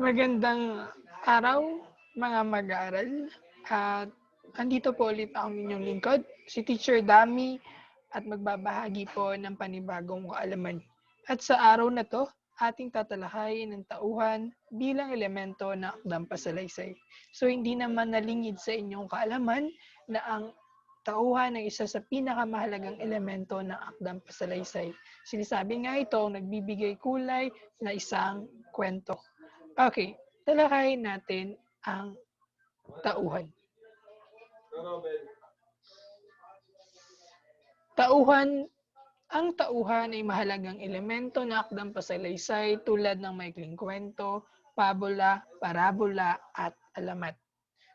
Magandang araw, mga mag-aaral. At andito po ulit ang inyong lingkod, si Teacher Dami, at magbabahagi po ng panibagong kaalaman. At sa araw na to, ating tatalakayin ang tauhan bilang elemento ng akdang pasalaysay. So hindi naman nalingid sa inyong kaalaman na ang tauhan ay isa sa pinakamahalagang elemento ng akdang pasalaysay. Sinasabi nga ito ang nagbibigay kulay na isang kwento. Okay, talakayin natin ang tauhan. Tauhan, ang tauhan ay mahalagang elemento ng akdang pasalaysay tulad ng maikling kwento, pabula, parabola, at alamat.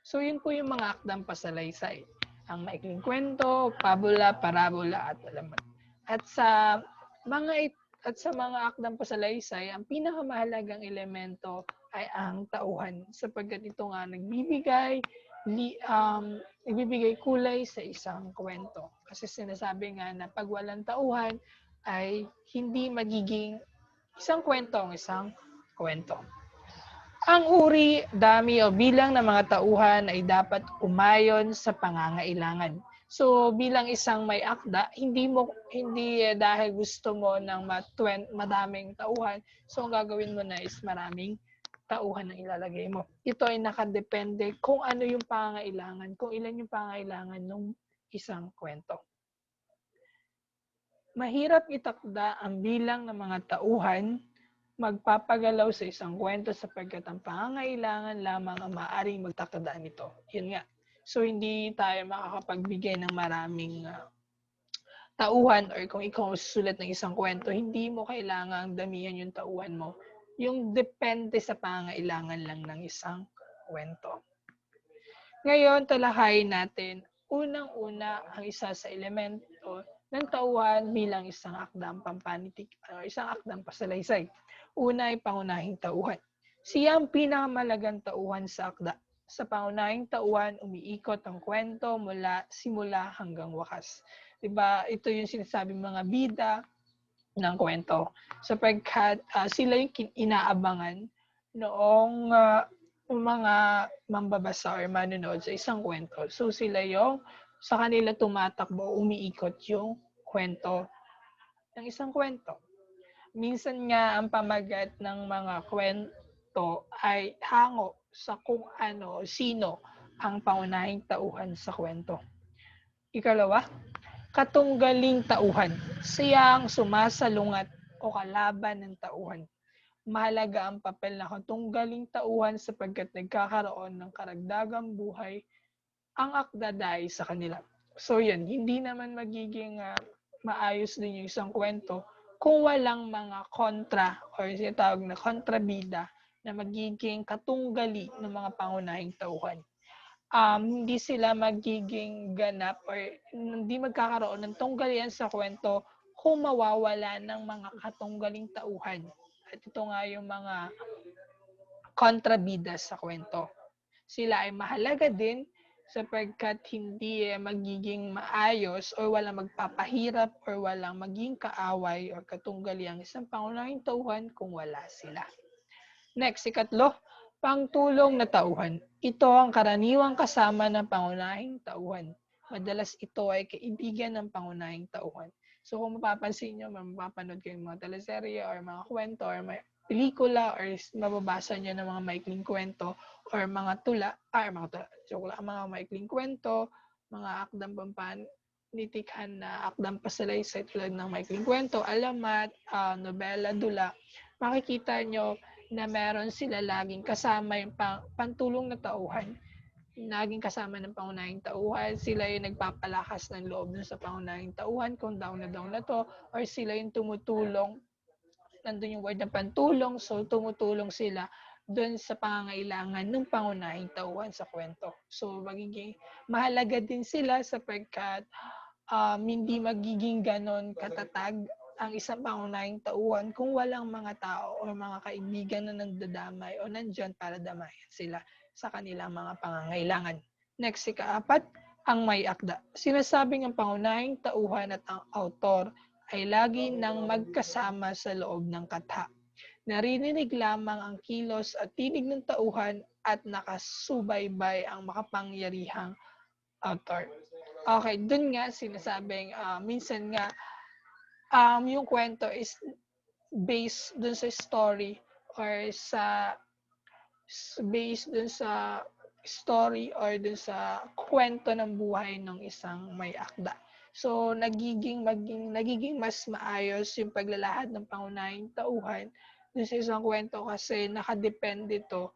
So yun po yung mga akdang pasalaysay. Ang maikling kwento, pabula, parabola, at alamat. At sa mga it- at sa mga akdang pasalaysay, ang pinakamahalagang elemento ay ang tauhan sapagkat ito nga nagbibigay li, um, nagbibigay kulay sa isang kwento. Kasi sinasabi nga na pag walang tauhan ay hindi magiging isang kwento ang isang kwento. Ang uri, dami o bilang ng mga tauhan ay dapat umayon sa pangangailangan. So bilang isang may akda, hindi mo hindi eh, dahil gusto mo ng matwen, madaming tauhan, so ang gagawin mo na is maraming tauhan ang ilalagay mo. Ito ay nakadepende kung ano yung pangangailangan, kung ilan yung pangangailangan ng isang kwento. Mahirap itakda ang bilang ng mga tauhan magpapagalaw sa isang kwento sapagkat ang pangangailangan lamang ang maaaring magtakda nito. Yun nga. So, hindi tayo makakapagbigay ng maraming uh, tauhan or kung ikaw susulat ng isang kwento, hindi mo kailangang damihan yung tauhan mo. Yung depende sa pangailangan lang ng isang kwento. Ngayon, talakayin natin unang-una ang isa sa elemento ng tauhan bilang isang akdang pampanitik o isang akdang pasalaysay. Una ay pangunahing tauhan. Siya ang pinakamalagang tauhan sa akda. Sa pangunahing tauhan, umiikot ang kwento mula simula hanggang wakas. Diba? Ito yung sinasabi mga bida ng kwento. Sapagkat uh, sila yung inaabangan noong uh, mga mambabasa or manonood sa isang kwento. So sila yung sa kanila tumatakbo, umiikot yung kwento ng isang kwento. Minsan nga ang pamagat ng mga kwento ay hango sa kung ano, sino ang pangunahing tauhan sa kwento. Ikalawa, katunggaling tauhan. Siya ang sumasalungat o kalaban ng tauhan. Mahalaga ang papel na katunggaling tauhan sapagkat nagkakaroon ng karagdagang buhay ang akda dahil sa kanila. So yan, hindi naman magiging uh, maayos din yung isang kwento kung walang mga kontra or sinatawag na kontrabida na magiging katunggali ng mga pangunahing tauhan. Um, hindi sila magiging ganap or hindi magkakaroon ng tunggalian sa kwento kung mawawala ng mga katunggaling tauhan. At ito nga yung mga kontrabida sa kwento. Sila ay mahalaga din sapagkat hindi eh, magiging maayos o walang magpapahirap or walang maging kaaway o katunggali ang isang pangunahing tauhan kung wala sila. Next, ikatlo, pangtulong na tauhan. Ito ang karaniwang kasama ng pangunahing tauhan. Madalas ito ay kaibigan ng pangunahing tauhan. So kung mapapansin nyo, mapapanood kayo ng mga teleserye or mga kwento or may pelikula or mababasa nyo ng mga maikling kwento or mga tula, ay mga tula, lang, mga maikling kwento, mga akdang pampanitikhan na akdang pasalaysay tulad ng maikling kwento, alamat, uh, nobela, dula, makikita nyo na meron sila laging kasama yung pang, pantulong na tauhan. Laging kasama ng pangunahing tauhan. Sila yung nagpapalakas ng loob dun sa pangunahing tauhan kung down na down na to. Or sila yung tumutulong. Nandun yung word na pantulong. So, tumutulong sila doon sa pangangailangan ng pangunahing tauhan sa kwento. So, magiging mahalaga din sila sapagkat um, hindi magiging ganon katatag ang isang pangunahing tauhan kung walang mga tao o mga kaibigan na nagdadamay o nandyan para damayan sila sa kanilang mga pangangailangan. Next, ikaapat, ang may akda. Sinasabing ang pangunahing tauhan at ang autor ay lagi nang magkasama sa loob ng katha. Naririnig lamang ang kilos at tinig ng tauhan at nakasubaybay ang makapangyarihang author. Okay, dun nga sinasabing uh, minsan nga um, yung kwento is based dun sa story or sa based dun sa story or dun sa kwento ng buhay ng isang may akda. So nagiging maging nagiging mas maayos yung paglalahad ng pangunahing tauhan dun sa isang kwento kasi nakadepende to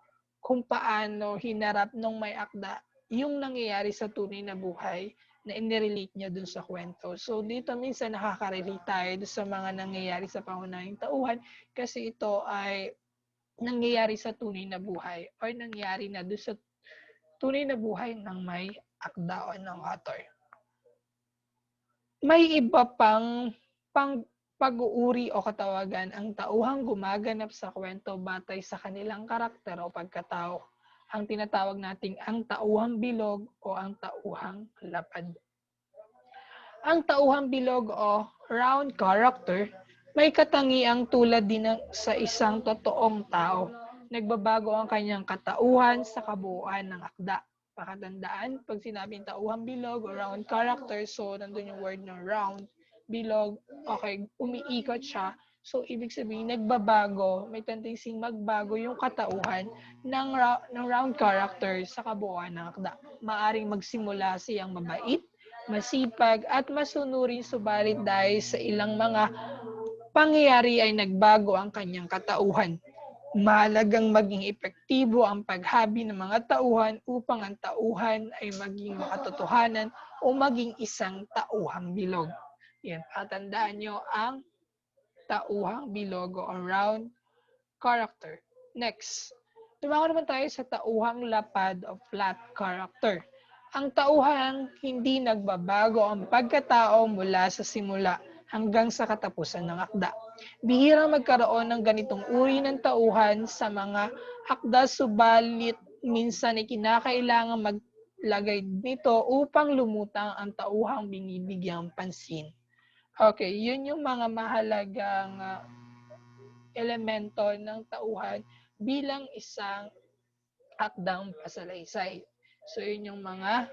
kung paano hinarap ng may akda yung nangyayari sa tunay na buhay na inirelate niya dun sa kwento. So dito minsan nakaka-relate tayo sa mga nangyayari sa pangunahing tauhan kasi ito ay nangyayari sa tunay na buhay or nangyari na dun sa tunay na buhay ng may akda o ng author. May iba pang pang pag-uuri o katawagan ang tauhang gumaganap sa kwento batay sa kanilang karakter o pagkatao ang tinatawag nating ang tauhang bilog o ang tauhang lapad. Ang tauhang bilog o round character may katangiang tulad din sa isang totoong tao. Nagbabago ang kanyang katauhan sa kabuuan ng akda. Pakatandaan, pag sinabing tauhang bilog o round character, so nandun yung word ng round, bilog, okay, umiikot siya, So, ibig sabihin, nagbabago, may tendency magbago yung katauhan ng, ra- ng round character sa kabuuan ng akda. Maaring magsimula siyang mabait, masipag, at masunurin subalit dahil sa ilang mga pangyayari ay nagbago ang kanyang katauhan. Mahalagang maging epektibo ang paghabi ng mga tauhan upang ang tauhan ay maging makatotohanan o maging isang tauhang bilog. Yan, patandaan nyo ang tauhang bilogo o round character. Next, tumako naman tayo sa tauhang lapad o flat character. Ang tauhang hindi nagbabago ang pagkatao mula sa simula hanggang sa katapusan ng akda. Bihirang magkaroon ng ganitong uri ng tauhan sa mga akda subalit minsan ay kinakailangan maglagay nito upang lumutang ang tauhang binibigyang pansin. Okay, yun yung mga mahalagang uh, elemento ng tauhan bilang isang akdang pasalaysay. So, yun yung mga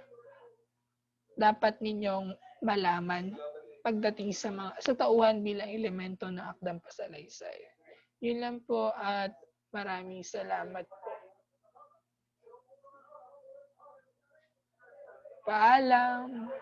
dapat ninyong malaman pagdating sa mga sa tauhan bilang elemento ng akdang pasalaysay. Yun lang po at maraming salamat po. Paalam.